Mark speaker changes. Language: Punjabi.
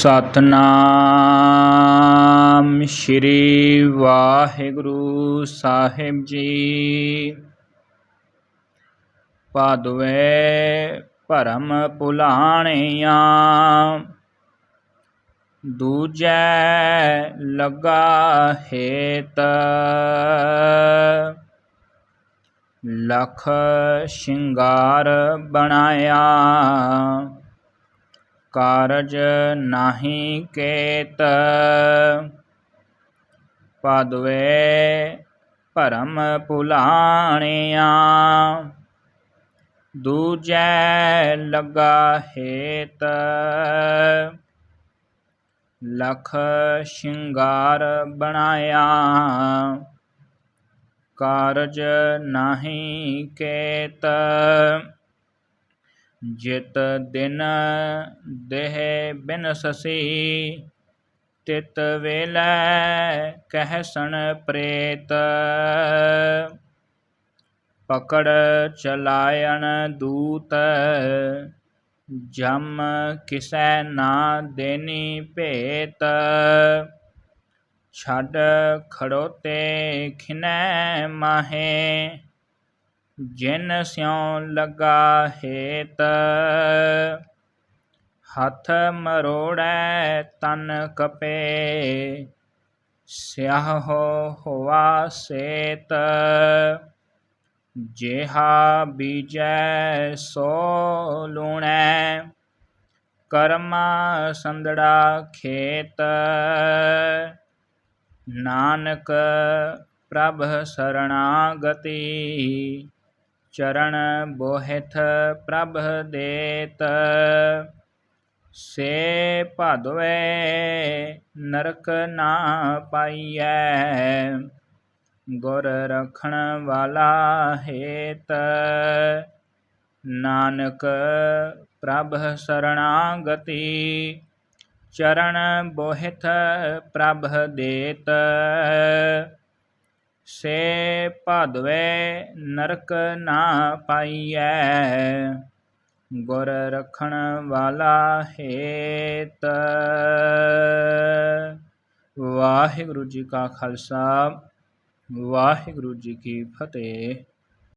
Speaker 1: ਸਤਨਾਮ ਸ਼੍ਰੀ ਵਾਹਿਗੁਰੂ ਸਾਹਿਬ ਜੀ। ਪਾਦਵੇ ਭਰਮ ਭੁਲਾਣਿਆ ਦੂਜੈ ਲੱਗਾ ਹੇਤ। ਲਖ ਸ਼ਿੰਗਾਰ ਬਣਾਇਆ ਕਾਰਜ ਨਾਹੀ ਕੇਤ। ਪਦਵੇ ਭਰਮ ਭੁਲਾਣਿਆ। ਦੂਜੈ ਲੱਗਾ ਹੇਤ। ਲਖ ਸ਼ਿੰਗਾਰ ਬਣਾਇਆ। ਕਾਰਜ ਨਾਹੀ ਕੇਤ। ਜਿਤ ਦਿਨ ਦੇਹ ਬਿਨਸਸੀ ਤਿਤ ਵੇਲੇ ਕਹਿਸਣ ਪ੍ਰੇਤ। ਪਕੜ ਚਲਾਇਣ ਦੂਤ, ਜਮ ਕਿਸੈ ਨਾ ਦੇਨੀ ਭੇਤ। ਛੱਡ ਖੜੋਤੇ ਖਿਨੈ ਮਾਹੇ ਜਿਨ ਸਿਉ ਲਗਾ ਹੇਤ, ਹੱਥ ਮਰੋੜੈ ਤਨ ਕਪੇ, ਸਿਆਹ ਹੋਵਾ ਸੇਤ, ਜਿਹਾ ਬੀਜੈ ਸੋ ਲੂਣੈ, ਕਰਮਾ ਸੰਦੜਾ ਖੇਤ। ਨਾਨਕ ਪ੍ਰਭ ਸਰਣਾਗਤੀ ਚਰਨ ਬੋਹਿਥ ਪ੍ਰਭ ਦੇਤ। ਸੇ ਭਾਦਵੇ ਨਰਕ ਨਾ ਪਾਈਐ। ਗੁਰ ਰਖਣ ਵਾਲਾ ਹੇਤ। ਨਾਨਕ ਪ੍ਰਭ ਸਰਣਾਗਤੀ। ਚਰਨ ਬੋਹਿਥ ਪ੍ਰਭ ਦੇਤ। ਸੇ ਭਾਦਵੇ ਨਰਕ ਨਾ ਪਾਈਐ, ਗੁਰ ਰਖਣ ਵਾਲਾ ਹੇਤ। ਵਾਹਿਗੁਰੂ ਜੀ ਕਾ ਖਾਲਸਾ, ਵਾਹਿਗੁਰੂ ਜੀ ਕੀ ਫਤਿਹ।